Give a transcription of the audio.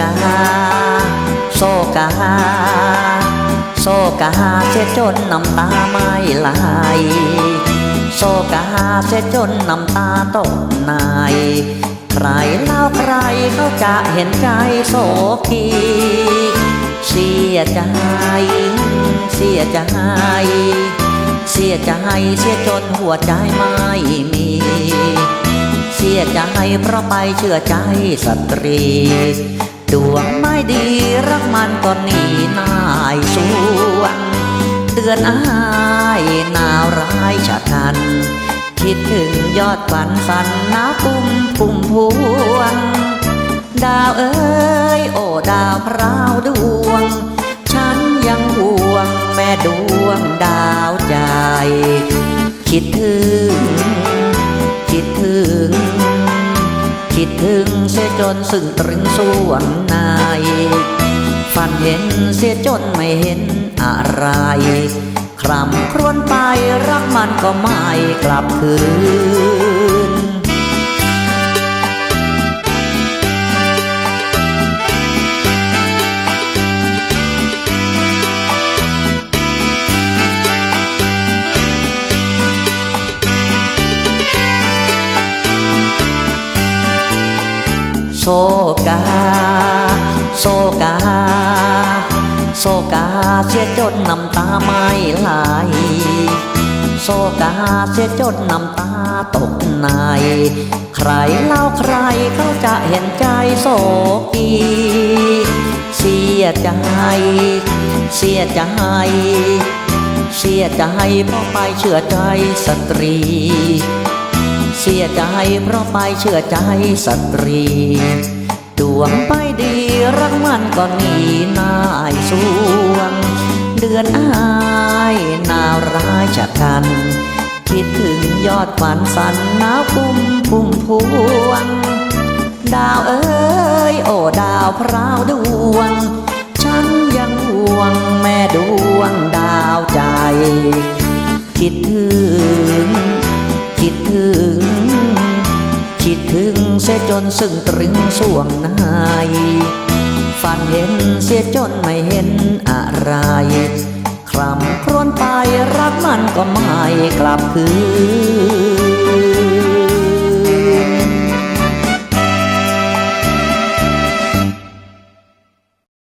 กาโซกาโซกาเสียจนน้ำตาไม่ไหลโซกาเสียจนน้ำตาตกนายใครเล่าใครเขาจะเห็นใจโซกีเสียใจ เสียใจ เสียใจเสียจนหัวใจไม่มี เสียใจเพราะไปเชื่อใจสตรี ดวงไม่ดีรักมันก็หนีนายสวงเตือนอายหนาวร้ายชะกัน คิดถึงยอดฝันสันนาปุ่มปุ่มพวง ดาวเอ้ยโอ้ดาวพราวดวง ฉันยังห่วงแม่ดวงดาวใจ คิดถึง ถึงเสียจนซึ่งตรึงส่วนนายฝันเห็นเสียจนไม่เห็นอะไร คลำครวนไปรักมันก็ไม่กลับคืน โซกา โซกา โซกาเสียจนน้ำตาไม่ไหล โซกาเสียจนน้ำตาตกในใครเล่าใครเขาจะเห็นใจโศกีเสียใจ เสียใจ เสียใจเพราะไปเชื่อใจสตรี สียใจเพราะไปเชื่อใจสตรี ดวงไปดีรักมันก็หนีนายสวง เดือนอายนาวร้ายจากกัน คิดถึงยอดฝันสันหนาวปุ่มพุ่มพวง ดาวเอ้ยโอ้ดาวพราวดวง ฉันยังห่วงแม่ดวงดาวใจ คิดถึงคิดถึง คิดถึงเสียจนซึ่งตรึงสวงนายฝันเห็นเสียจนไม่เห็นอะไร คลำครวนไปรักมันก็ไม่กลับคืน